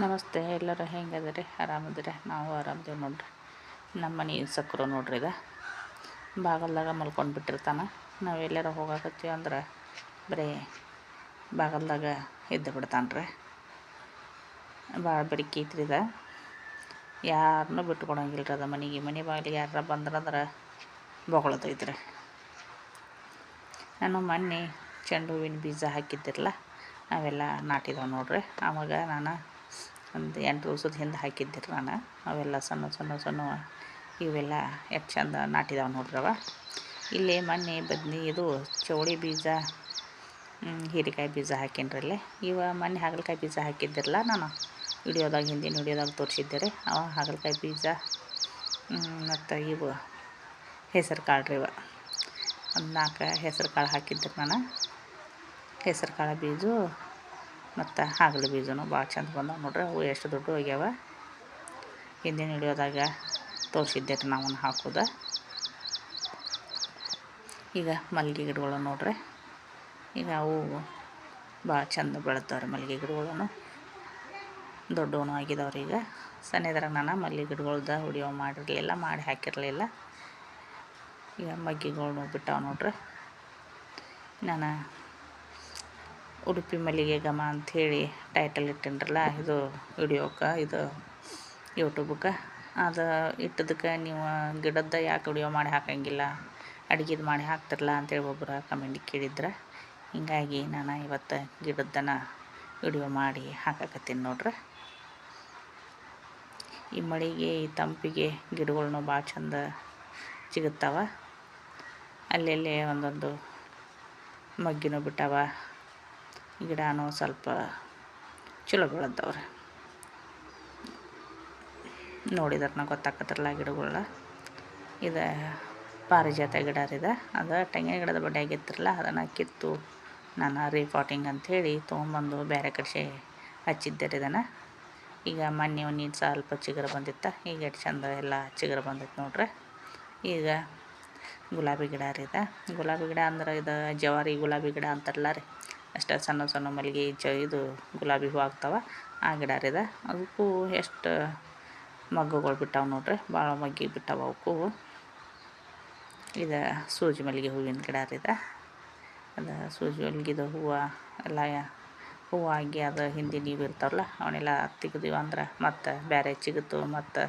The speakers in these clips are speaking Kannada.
ನಮಸ್ತೆ, ಎಲ್ಲರೂ ಹೆಂಗದಿರಿ ಆರಾಮದಿರಿ ನಾವು ಆರಾಮದೇವಿ ನೋಡ್ರಿ. ನಮ್ಮ ಮನೆ ಸಕ್ಕರು ನೋಡ್ರಿ ಇದು. ಬಾಗಲ್ದಾಗ ಮಲ್ಕೊಂಡು ಬಿಟ್ಟಿರ್ತಾನೆ. ನಾವು ಎಲ್ಲಾರ ಹೋಗಾಕತ್ತೀವಿ ಅಂದ್ರೆ ಬರೀ ಬಾಗಲ್ದಾಗ ಎದ್ದು ಬಿಡ್ತಾನೆ ರೀ ಭಾಳ ಬೆಡಿಕೆ ಐತ್ರಿ ಇದು. ಯಾರನ್ನೂ ಬಿಟ್ಕೊಡಂಗಿಲ್ಲ ರೀ ಅದು ಮನೆಗೆ. ಮನೆ ಬಾಗಿಲಿಗೆ ಯಾರ ಬಂದ್ರಂದ್ರೆ ಬೊಗಳತೈತ್ರಿ. ನಾನು ಮೊನ್ನೆ ಚೆಂಡು ಹೂವಿನ ಬೀಜ ಹಾಕಿದ್ದಿರಲ್ಲ, ಅವೆಲ್ಲ ನಾಟಿದವು ನೋಡ್ರಿ. ಆವಾಗ ನಾನು ಒಂದು ಎಂಟು ದಿವ್ಸದ ಹಿಂದೆ ಹಾಕಿದ್ದಿರಿ ನಾನು. ಅವೆಲ್ಲ ಸಣ್ಣ ಸಣ್ಣ ಸಣ್ಣ ಇವೆಲ್ಲ ಎಷ್ಟು ಚಂದ ನಾಟಿದಾವೆ ನೋಡ್ರವ ಇಲ್ಲಿ ಮೊನ್ನೆ ಬದ್ನಿ ಇದು ಚೌಳಿ ಬೀಜ ಹೀರೆಕಾಯಿ ಬೀಜ ಹಾಕೀನಿ ರೀ ಇವ ಮೊನ್ನೆ ಹಾಗಲಕಾಯಿ ಬೀಜ ಹಾಕಿದ್ದಿರಲ್ಲ ನಾನು. ವಿಡಿಯೋದಾಗ, ಹಿಂದಿನ ವಿಡಿಯೋದಾಗ ತೋರಿಸಿದ್ದೆ ರೀ ಅವ ಹಾಗಲಕಾಯಿ ಬೀಜ ಮತ್ತು ಇವು ಹೆಸರು ಕಾಳು ರೀ ಇವ. ಒಂದು ನಾಲ್ಕು ಹೆಸರು ಕಾಳು ಹಾಕಿದ್ದೆ ನಾನು. ಹೆಸರು ಕಾಳು ಬೀಜ ಮತ್ತು ಹಾಗಲ ಬೀಜನೂ ಭಾಳ ಚಂದ ಬಂದವೆ ನೋಡ್ರಿ. ಅವು ಎಷ್ಟು ದೊಡ್ಡ ಹೋಗ್ಯಾವ? ಹಿಂದಿನ ಹಿಡಿಯೋದಾಗ ತೋರಿಸಿದ್ದೆ ರೀ ನಾವು ಹಾಕೋದು. ಈಗ ಮಲ್ಲಿಗೆ ಗಿಡಗಳು ನೋಡ್ರಿ. ಈಗ ಅವು ಭಾಳ ಚಂದ ಬೆಳೆದವ್ರಿ ಮಲ್ಲಿಗೆ ಗಿಡಗಳನ್ನು. ದೊಡ್ಡವನು ಆಗಿದವ್ರಿ ಈಗ. ಸಣ್ಣದ್ರಾಗ ನಾನು ಮಲ್ಲಿಗೆ ಗಿಡಗಳ್ದ ಹುಡಿಯೋ ಮಾಡಿರಲಿಲ್ಲ, ಮಾಡಿ ಹಾಕಿರಲಿಲ್ಲ. ಈಗ ಮಗ್ಗಿಗಳ್ನು ಬಿಟ್ಟಾವ ನೋಡ್ರಿ. ನಾನು ಉಡುಪಿ ಮಲ್ಲಿಗೆ ಘಮ ಅಂಥೇಳಿ ಟೈಟಲ್ ಇಟ್ಟಿನ್ರಲ್ಲ, ಇದು ವಿಡಿಯೋಕ್ಕೆ ಇದು ಯೂಟ್ಯೂಬಕ್ಕೆ ಅದು ಇಟ್ಟದಕ್ಕೆ ನೀವು ಗಿಡದ ಯಾಕೆ ವಿಡಿಯೋ ಮಾಡಿ ಹಾಕಂಗಿಲ್ಲ, ಅಡುಗೆದು ಮಾಡಿ ಹಾಕ್ತಿರಲ್ಲ ಅಂತೇಳಿ ಒಬ್ಬರು ಕಮೆಂಟ್ ಕೇಳಿದ್ರೆ. ಹೀಗಾಗಿ ನಾನು ಇವತ್ತು ಗಿಡದ್ದನ ವಿಡಿಯೋ ಮಾಡಿ ಹಾಕಕತ್ತೀನಿ ನೋಡ್ರಿ. ಈ ಮಳೆಗೆ, ಈ ತಂಪಿಗೆ ಗಿಡಗಳ್ನು ಭಾಳ ಚಂದ ಸಿಗುತ್ತವೆ ಅಲ್ಲೆಲ್ಲೇ ಒಂದೊಂದು ಮಗ್ಗಿನೂ ಬಿಟ್ಟವ. ಗಿಡನೂ ಸ್ವಲ್ಪ ಚಲೋ ಬೆಳೆದವ್ರೆ ನೋಡಿದ್ರೆ ಗೊತ್ತಾಕತ್ತಿರಲ್ಲ ಗಿಡಗಳ ಇದು ಪಾರಿಜಾತ ಗಿಡ ಇದೆ ಅದು ತೆಂಗಿನ ಗಿಡದ ಬಡ್ಡೆ ಆಗಿತ್ತಿರಲ್ಲ, ಅದನ್ನು ಕಿತ್ತು ನಾನು ರೀಪಾಟಿಂಗ್ ಅಂಥೇಳಿ ತೊಗೊಂಬಂದು ಬೇರೆ ಕಡೆ ಹಚ್ಚಿದ್ದೆ ರೀ ಇದನ್ನು. ಈಗ ಮೊನ್ನೆ ಒಂದು ಸ್ವಲ್ಪ ಚಿಗುರು ಬಂದಿತ್ತು, ಈಗ ಎಷ್ಟು ಚಂದ ಎಲ್ಲ ಚಿಗುರು ಬಂದಿತ್ತು ನೋಡ್ರಿ. ಈಗ ಗುಲಾಬಿ ಗಿಡ ರೀ ಇದು. ಗುಲಾಬಿ ಗಿಡ ಅಂದ್ರೆ ಇದು ಜವಾರಿ ಗುಲಾಬಿ ಗಿಡ ಅಂತಾರಲ್ಲ ರೀ. ಅಷ್ಟೇ ಸಣ್ಣ ಸಣ್ಣ ಮಲ್ಲಿಗೆ ಚ ಇದು ಗುಲಾಬಿ ಹೂ ಆಗ್ತಾವೆ, ಆ ಗಿಡ ರೀದ ಅದಕ್ಕೂ ಎಷ್ಟು ಮಗ್ಗುಗಳು ಬಿಟ್ಟಾವೆ ನೋಡ್ರಿ ಭಾಳ ಮಗ್ಗಿ ಬಿಟ್ಟಾವೆ ಅವಕ್ಕೂ. ಇದು ಸೂಜಿ ಮಲ್ಲಿಗೆ ಹೂವಿನ ಗಿಡ ರೀದ ಅದು. ಸೂಜಿ ಮಲ್ಲಿಗೆದು ಹೂವು ಎಲ್ಲ ಹೂವು ಆಗಿ ಅದು ಹಿಂದೆ ನೀವು ಇರ್ತಾವಲ್ಲ, ಅವನ್ನೆಲ್ಲ ತೆಗ್ದೀವಿ ಅಂದ್ರೆ ಮತ್ತು ಬೇರೆ ಚಿಗುತ್ತು ಮತ್ತು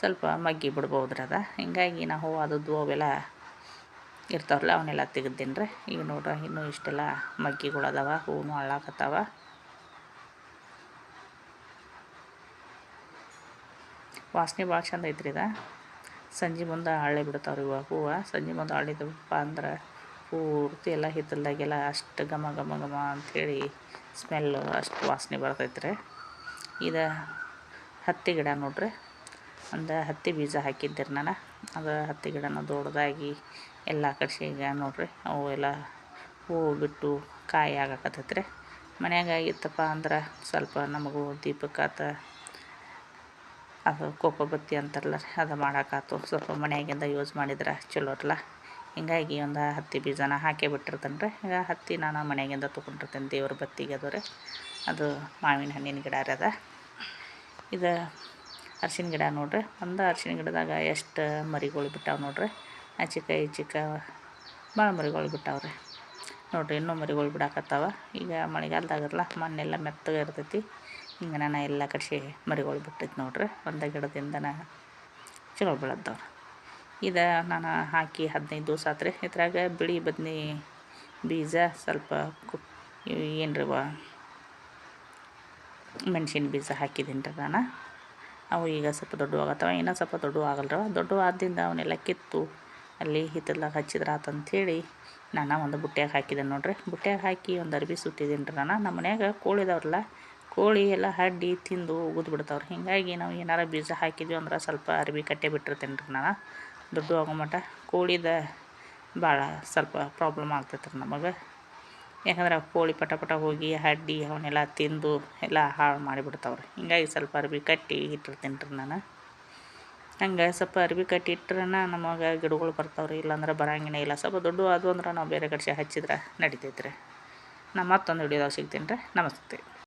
ಸ್ವಲ್ಪ ಮಗ್ಗಿ ಬಿಡ್ಬೋದ್ರಿ ಅದು. ಹಿಂಗಾಗಿ ನಾ ಹೂವು ಅದು ಅವೆಲ್ಲ ಇರ್ತಾವಲ್ಲ ಅವನ್ನೆಲ್ಲ ತೆಗ್ದೀನಿ ರೀ ಈಗ ನೋಡ್ರಿ, ಇನ್ನೂ ಇಷ್ಟೆಲ್ಲ ಮಗ್ಗಿಗಳದಾವ ಹೂವು ಅಳ್ಳಾಕತ್ತಾವ ವಾಸನೆ ಭಾಳ ಚಂದ ಐತ್ರಿ ಇದು. ಸಂಜೆ ಮುಂದೆ ಹಳ್ಳಿ ಬಿಡ್ತಾವ್ರಿ ಇವ ಹೂವು. ಸಂಜೆ ಮುಂದೆ ಹಳ್ಳಿದಪ್ಪ ಅಂದ್ರೆ ಪೂರ್ತಿ ಎಲ್ಲ ಹಿತ್ತಲ್ದಾಗೆಲ್ಲ ಅಷ್ಟು ಘಮ ಘಮ ಘಮ ಅಂಥೇಳಿ ಸ್ಮೆಲ್ಲು ಅಷ್ಟು ವಾಸನೆ ಬರ್ತೈತೆ ರೀ ಇದು ಹತ್ತಿ ಗಿಡ ನೋಡ್ರಿ. ಒಂದು ಹತ್ತಿ ಬೀಜ ಹಾಕಿದ್ದೆ ನಾನು. ಅದು ಹತ್ತಿ ಗಿಡನ ದೊಡ್ಡದಾಗಿ ಎಲ್ಲ ಕಡೆ ಈಗ ನೋಡಿರಿ ಅವು ಎಲ್ಲ ಹೂವು ಬಿಟ್ಟು ಕಾಯಿ ಆಗಕತ್ತೈತೆ ರೀ ಮನ್ಯಾಗ ಆಗಿತ್ತಪ್ಪ ಅಂದ್ರೆ ಸ್ವಲ್ಪ ನಮಗೂ ದೀಪಕ್ಕಾತ, ಅದು ಕೋಪ ಬತ್ತಿ ಅಂತಾರಲ್ಲ ರೀ, ಅದು ಮಾಡೋಕ್ಕಾತು ಸ್ವಲ್ಪ ಮನೆಯಾಗಿಂದ ಯೂಸ್ ಮಾಡಿದ್ರೆ ಚಲೋ ಅಲ್ಲ. ಹಿಂಗಾಗಿ ಒಂದು ಹತ್ತಿ ಬೀಜನ ಹಾಕಿ ಬಿಟ್ಟಿರ್ತೇನೆ ರೀ. ಈಗ ಹತ್ತಿ ನಾನು ಮನೆಯಾಗಿಂದ ತೊಗೊಂಡಿರ್ತೇನೆ ದೇವ್ರ ಬತ್ತಿಗೆ ಅದು ರೀ. ಅದು ಮಾವಿನ ಹಣ್ಣಿನ ಗಿಡ ರೀ ಅದ. ಇದು ಅರ್ಶಿನ ಗಿಡ ನೋಡಿರಿ. ಒಂದು ಅರ್ಶಿನ ಗಿಡದಾಗ ಎಷ್ಟು ಮರಿಗಳು ಬಿಟ್ಟಾವೆ ನೋಡಿರಿ. ಚಿಕ್ಕ ಚಿಕ್ಕ ಭಾಳ ಮರಿಗಳು ಬಿಟ್ಟಾವ್ರಿ. ನೋಡಿರಿ ಇನ್ನೂ ಮರಿಗಳು ಬಿಡಾಕತ್ತಾವ. ಈಗ ಮಳೆಗಾಲದಾಗಲ್ಲ, ಮಣ್ಣೆಲ್ಲ ಮೆತ್ತಗೆ ಇರ್ತೈತಿ. ಹಿಂಗೆ ನಾನು ಎಲ್ಲ ಕಡೆ ಮರಿಗಳು ಬಿಟ್ಟೈತಿ ನೋಡಿರಿ. ಒಂದು ಗಿಡದಿಂದನ ಚಲೋ ಬೆಳೆದವ್ರು ಇದು ನಾನು ಹಾಕಿ ಹದಿನೈದು ದಿವಸ ಆತ್ರಿ. ಇದ್ರಾಗ ಬಿಳಿ ಬದ್ನಿ ಬೀಜ ಸ್ವಲ್ಪ ಕು ಏನು ಮೆಣಸಿನ ಬೀಜ ಹಾಕಿದ್ದೀನಿ ರೀ ನಾನು. ಅವು ಈಗ ಸ್ವಲ್ಪ ದೊಡ್ಡವಾಗತ್ತವ, ಇನ್ನೂ ಸ್ವಲ್ಪ ದೊಡ್ಡ ಆಗಲ್ರವ. ದೊಡ್ಡ ಆದ್ದರಿಂದ ಅವನ್ನೆಲ್ಲ ಕಿತ್ತು ಅಲ್ಲಿ ಹಿತ್ತಲ್ದಾಗ ಹಚ್ಚಿದ್ರೆ ಆತಂಥೇಳಿ ನಾನು ಒಂದು ಬುಟ್ಟ್ಯಾಗ ಹಾಕಿದೆ ನೋಡ್ರಿ. ಬುಟ್ಟ್ಯಾಗ ಹಾಕಿ ಒಂದು ಅರ್ಬಿ ಸುತ್ತಿದ್ದೀನಿ ರೀ ನಾನು. ನಮ್ಮ ಮನ್ಯಾಗ ಕೋಳಿ ಇದಾವ್ರಲ್ಲ ಕೋಳಿ ಎಲ್ಲ ಹಡ್ಡಿ ತಿಂದು ಉಗಿದು ಬಿಡ್ತಾವ್ರಿ. ಹೀಗಾಗಿ ನಾವು ಏನಾರ ಬೀಜ ಹಾಕಿದ್ವಿ ಅಂದ್ರೆ ಸ್ವಲ್ಪ ಅರ್ಬಿ ಕಟ್ಟೆ ಬಿಟ್ಟಿರ್ತೀನಿ ರೀ ನಾನು. ದುಡ್ಡು ಆಗೋ ಮಟ್ಟ ಕೋಳಿದ ಭಾಳ ಸ್ವಲ್ಪ ಪ್ರಾಬ್ಲಮ್ ಆಗ್ತೈತೆ ರೀ ನಮಗೆ. ಯಾಕಂದ್ರೆ ಕೋಳಿ ಪಟ ಪಟ ಹೋಗಿ ಹಡ್ಡಿ ಅವನ್ನೆಲ್ಲ ತಿಂದು ಎಲ್ಲ ಹಾಳು ಮಾಡಿಬಿಡ್ತಾವ್ರಿ ಹೀಗಾಗಿ ಸ್ವಲ್ಪ ಅರ್ಬಿ ಕಟ್ಟಿ ಇಟ್ಟಿರ್ತೀನಿ ರೀ ನಾನು. ಹಂಗೆ ಸ್ವಲ್ಪ ಅರ್ವಿ ಕಟ್ಟಿ ಇಟ್ರೆ ನಮಗೆ ಗಿಡಗಳು ಬರ್ತಾವ್ರಿ, ಇಲ್ಲಾಂದ್ರೆ ಬರಂಗಿನೇ ಇಲ್ಲ. ಸ್ವಲ್ಪ ದೊಡ್ಡ ಅದು ಅಂದ್ರೆ ನಾವು ಬೇರೆ ಕಡೆ ಹಚ್ಚಿದ್ರೆ ನಡಿತೈತೆ ರೀ ನಾ ಮತ್ತೊಂದು ವಿಡಿಯೋದಾಗ ಸಿಗ್ತೀನಿ ರೀ ನಮಸ್ತೆ.